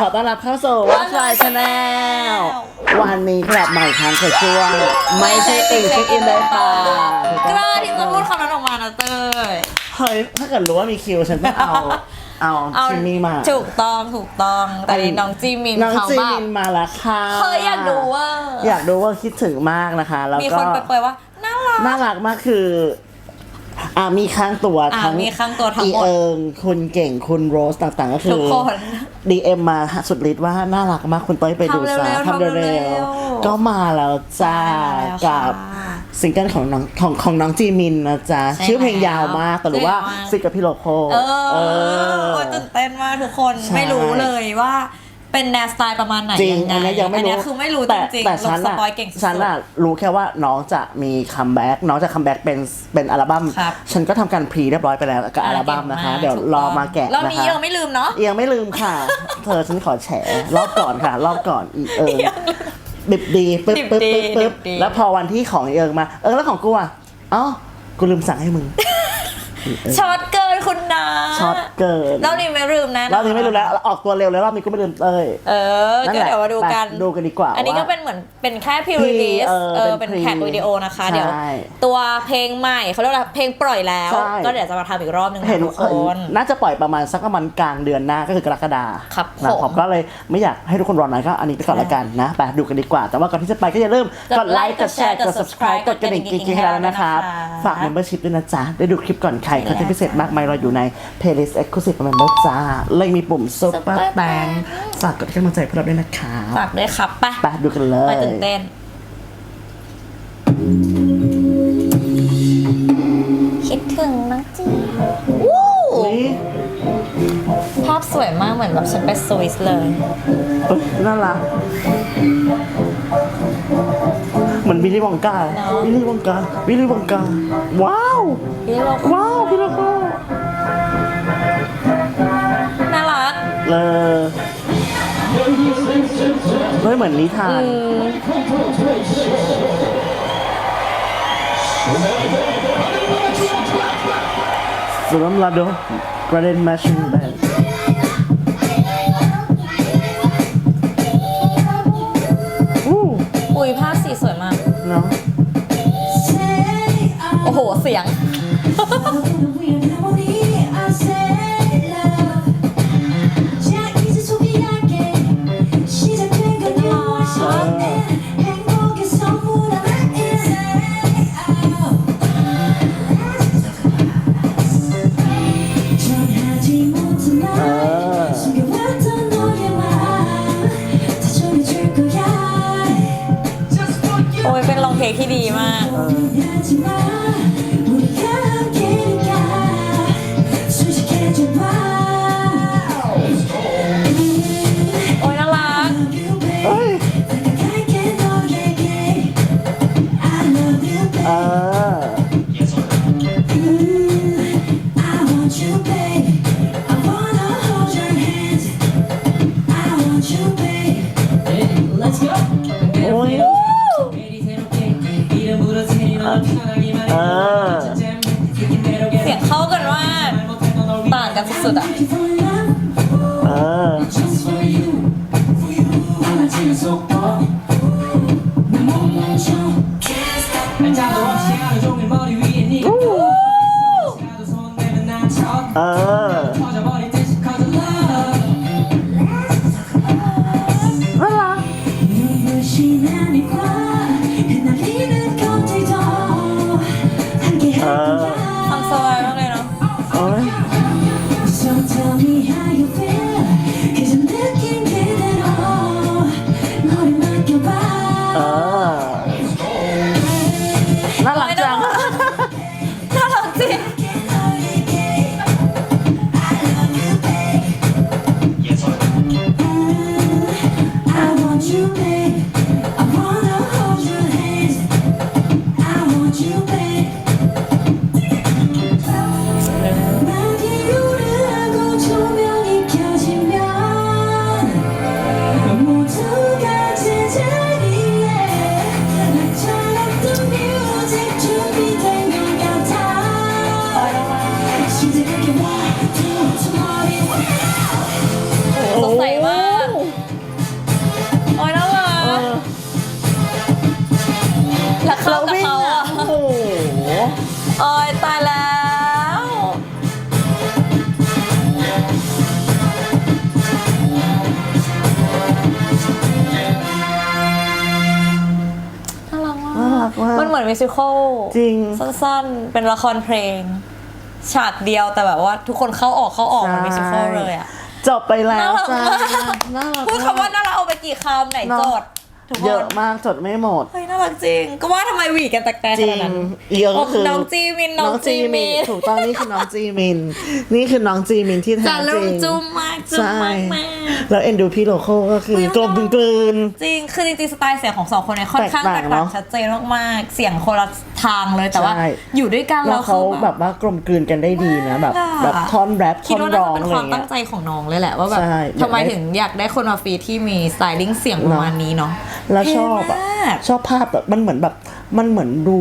ขอต้อนรับเข้าสู่วั One ชาย Life ชาแนล Channel วันนี้กลับมาอีกครั้งกับช่วงไม่ใช่ติ่งเช็คอินเลยค่ะกล้าที่จะพูดคำนั้นออกมานะเต้ยเฮ้ยถ้าเกิดรู้ว่ามีคิวฉันต้องเอาเอาชิมมี่มาถูกต้องถูกต้องแต่นี่น้องจีมินน้องเขาจีแบบมินมาแล้วค่ะเคยอยากดูว่า อยากดูว่าคิดถึงมากนะคะ แล้วมีก็คนไปเปรยๆว่าน่ารักน่ารักมากคือ อ่ามีข้างตัวอ่าทั้งมีข้างตัวทั้งหมดอีเอิงคุณเก่งคุณโรสต่างๆ ก็คืทุอกคนดีเอ็มมาสุดฤทธิ์ว่าน่ารักมากคุณเต้ยไปดูซะทำเร็วๆทำเร็ทำเร็ววๆก็มาแล้วจ้ามาแล้วกับค่ะซิงเกิลของน้องของของน้องจีมินนะจ๊ะ ใช่ชื่อเพลงแล้วยาวมาก แต่รู้ว่าชื่อยาวมากฟิกกับพี่โลโคเอเอออโอ้ยตื่นเต้นมากทุกคนใช่ ไม่รู้เลยว่า เป็นแนวสไตล์ประมาณไหนจริงยังไงอันนี้ยังไม่อันรู้เนี้ยคือไม่รู้จแต่ริงแต่ๆลฉังนสอะปอยเก่งสุดฉันอะรู้แค่ว่าน้องจะมีคัมแบ็กน้องจะคัมแบ็กเป็นเป็นอัลบั้มครับฉันก็ทำการพรีเรียบร้อยไปแล้วกับอัลบั้มนะคะอ่าก่งากเดี๋ยวถูกรอต้งมาแกะรอบนะนี้คะยังไม่ลืมเนาะยังไม่ลืมค่ะ เธอฉันขอแฉรอบก่อนค่ะ รอบก่อนอีเอิงดิบดีปึ๊บดิบปึ๊บดีปึ๊บปึ๊บดิบดีแล้วพอวันที่ของอีเอิงมา เออแล้วของกูอะเอ้ากูลืมสั่งให้มึงช็อตเกินคุณนะ ช็อตเกินรอบนี้ไม่ลืมแนะรอบนี้ไม่ลืมแล้วออกตัวเร็วแล้วรอบนี้กูไม่ลืมเอ้ยเออนั่นก็แหละเดี๋ยวมาดูกันไปดูกันดีกว่า อันนี้ก็ว่าเป็นเหมือนเป็นแค่พรี Pre รีลีสเออเออเป็เป็นน Pre แท็กวิดีโอนะคะใช่เดี๋ยวตัวเพลงใหม่เขาเรียกว่าเพลงปล่อยแล้วใช่ก็เดี๋ยวจะมาทำอีกรอบหนึงเห็นนะทุกคนน่าจะปล่อยประมาณสักประมาณกลางเดือนหน้าก็คือกรกฎาครับนะผมผมก็เลยไม่อยากให้ทุกคนรอนานก็อันนี้ไปก่อนละกันนะไปดูกันดีกว่า แต่ว่าก่อนที่จะไปก็อย่าลืมกดไลค์กดแชร์กด subscribe กดกระดิ่งกิ๊งๆให้เราด้วยนะครับฝาก membership ด้วยนะจ๊ะได้ดูคลิปก่อนใครคอนเทนต์พิเศษมากมายรออยู่ใน playlist exclusive member จ้าเลยมีปุ่ม super Super thank Thank ฝากกดให้กำลังใจพวกเราด้วยนะครับฝากด้วยครับไปไปดูกันเลไปยตื่นเต้น คิดถึงน้องจีวู้นี่ภาพสวยมากเหมือนแบบฉันไปสวิสเลย เอ้ยน่ารักเหมือนบิลลี่วองกาเนอะบิลลี่วองกาบิลลี่วองกาว้าว พี่โลกว้าวพี่โลโก้น่ เออเฮ้ยเหมือนนิทานสวมลาโดกระเด็นมาชิงแบนอู้อุ้ยภาพสีสวยมาก เนาะ โอ้โห เสียง เป็นลองเทคที่ดีมาก โอ้ยน่ารัก ออเสียงเข้ากันมากต่างกันสุดๆอะ Looking for love เออ just ใสมาก โอ้ยแล้รัเอกอรักเขาเขาอะโอ้โหโอ้ยตายแล้วน่ารักมาก มันเหมือนมิวสิควลจริง สั้นๆ เป็นละครเพลง ฉากเดียวแต่แบบว่าทุกคนเข้าออกเข้าออกเหมือนมิวสิควลเลยอะ จบไปแล้วน่ารักจ้ามากน่ารักพูดคำว่าน่ารักเอาไปกี่คำไหนเนอะโจทย์ทุกคเยอะนมากจดไม่หมดเฮ้ยน่ารักจริง ก็ว่าทำไมหวีกันแตกๆจขรินางดนั้นอีกก็คือน้องจีมินน้องจีมินถูกต้องนี่คือน้องจีมิน นี่คือน้องจีมินที่แท้จะจลุริมงจุ้มมากจุ้มใช่มากมากแล้วเอ็นดูพี่โลโก้ก็คือเฮ้ยกลมกลืนจริงคือจริงๆสไตล์เสียงของสองคนเนี่ยค่อนข้างแตแตกกต่างต่างเนอะชัดเจนมากๆเสียงคนละทางเลยแต่ว่า ใช่ อยู่ด้วยกันแล้แล้ววเขาคือแบบว่ากลมกลืนกันได้ดีนะแบบมากอะแบบท่อนแรปคิดท่อนว่าร้น่าองจะเป็นอะไรความเงี้ตั้ยงใจของน้องเลยแหละ ว่าแบบใช่ทำไมอยากได้ ถึงอยากได้คนมาฟีที่มีสไตลิ่งเสียงประมาณนี้เนาะ แล้วชอบอะเท่มาก ชอบภาพแบบมันเหมือนแบบมันเหมือนดู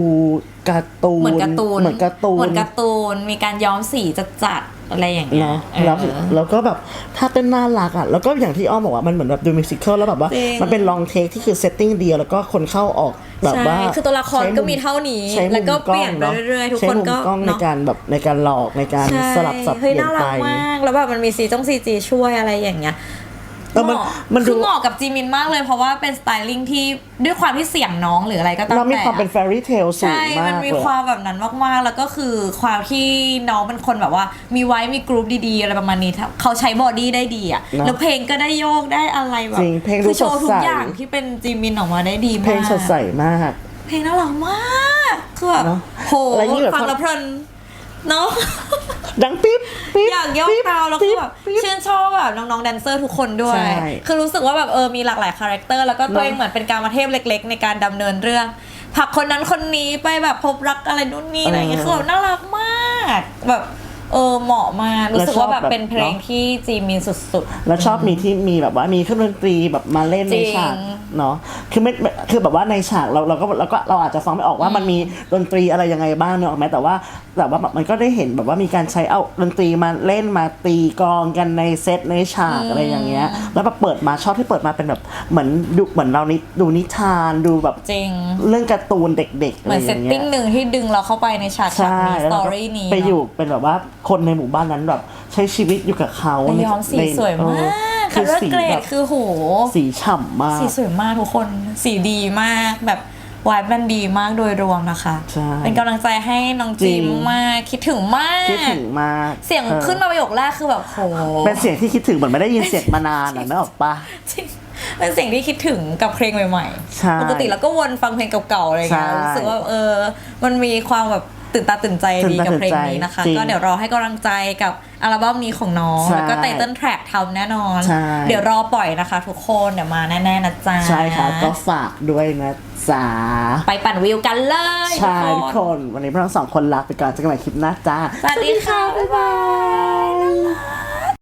การ์ตูนเหมือนการ์ตูนเหมือนการ์ตูน เหมือนการ์ตูนมีการย้อมสีจัดๆ อะไรอย่างเงี้ยเนาะเออแล้วแล้วก็แบบถ้าเต้นน่ารักอะ แล้วก็อย่างที่อ้อมบอกว่ามันเหมือนแบบดูมิวสิควลแล้วแบบว่า จริง มันเป็นลองเทคที่คือเซตติ้งเดียวแล้วก็คนเข้าออกแบบว่า ใช่คือตัวละครใช้ก็มีเท่านี้ ใช้มุมแล้วก็เปลี่ยนไปล้งเรื่อยๆ ทุกใช้คนมุมก็กล้องในเนาะการแบบในการหลอกในการใช่สลับสับเปเฮ้ยลี่ยนน่ารัไป กมาก แล้วแบบมันมีซีจงซีจีช่วยอะไรอย่างเงี้ย เออมันเหาะมันดู คือเหมาะกับจีมินมากเลยเพราะว่าเป็นสไตลิ่งที่ด้วยความที่เสียงน้องหรืออะไรก็ตามเรามีแต่ความเป็น fairy tale สูงใช่ มามันกมีเลยความแบบนั้นมากๆ แล้วก็คือความที่น้องเป็นคนแบบว่า มีไว้มีกรุ๊ปดีๆ อะไรประมาณนี้ถ้าเขาใช้บอดี้ได้ดีอะเนอะแล้วเพลงก็ได้โยกได้อะไรแบบจริงเพลงดูคือโชว์ทุสดกใส อย่างที่เป็นจีมินออกมาได้ดีมาก เพลงสดใสมาก เพลงน่ารักมากคือแบบเนอะโหอะไรยิ่งแบบ ฟังแล้วเพลินเนาะ ดังปิ๊บปิ๊บ อยากโยกปิ๊บตามแล้วคือแบบปิ๊บชื่นชอบแบบน้องๆแดนเซอร์ทุกคนด้วย ใช่คือรู้สึกว่าแบบเออมีหลากหลายคาแรคเตอร์แล้วก็ตัวเนอะเองเหมือนเป็นการมาเทพเล็ก ๆ ในการดำเนินเรื่องผลักคนนั้นคนนี้ไปแบบพบรักอะไรนู่นนี่อะไรอย่างเงี้ยคือแบบน่ารักมาก แบบ เออเหมาะมากรู้สึกว่าแบบเป็นเพลงที่จีมินสุดแล้วชอบมีที่มีแบบว่ามีเครื่องดนตรีแบบมาเล่นจริในงฉากเนาะคือไม่ไม่คือแบบว่าในฉากเราเราก็เราก็เราอาจจะฟังไม่ออกว่ามันมีดนตรีอะไรยังไงบ้างเนกอะไหมแต่ว่าแต่ว่าแบบมันก็ได้เห็นแบบว่ามีการใช้เอาดนตรีมาเล่นมาตีกลองกันในเซตในฉากอะไรอย่างเงี้ย แล้วแบบเปิดมาชอบที่เปิดมาเป็นแบบเหมือนดูเหมือนเรานิดูนิทานดูแบบๆจริงเรื่องการ์ตูนเด็กๆเหมือนะไรเซย่าตงงี้ยติ้งหนึ่งที่ดึงเราเข้าไปในฉากฉากใช่นี้สแล้วตอเราก็รี่นี้ไปเนอะอยู่เป็นแบบว่า คนในหมู่บ้านนั้นแบบใช้ชีวิตอยู่กับเขาแต่ย้อมสีในสวยเอมาอกคืคัอลเลอร์สีเกรแบดบคือโหสีฉ่ำมาก สีสวยมากทุกคนสีดีมากแบบวายมันดีมากโดยรวมนะคะใช่เป็นกำลังใจให้น้องจริจิงมมาก คิดถึงมากคิดถึงมาก เสียงออขึ้นมาประโยคแรกคือแบบโหเป็นเสียงที่คิดถึงเหมือนไม่ได้ยินเสียงมานานอะนึกออกปะจริงเป็นเสียงที่คิดถึงกับเพลงใหม่ใช่ๆ ปกติแล้วก็วนฟังเพลงเก่าๆอะไรอย่างเงี้ยใช่รู้สึกว่าเออ มันมีความแบบ ตื่นตาตื่นใจตื่ดีนตากับตื่นเพลงใจนี้นะคะจริงก็เดี๋ยวรอให้กำลังใจกับอัลบั้มนี้ของน้องใช่แล้วก็ไตเติ้ลแทร็กทำแน่นอนใช่เดี๋ยวรอปล่อยนะคะ ทุกคนเดี๋ยวมาแน่ๆนะจ๊ะ ใช่ครับก็ฝากด้วยนะจ๊ะ ไปปั่นวิวกันเลยใช่ทุทุกกคคนนวันนี้พวกเราสองคนลาไปก่อนเจอกันใหม่คลิปหน้าจ้าสวัสดีค่ะ บ๊ายบาย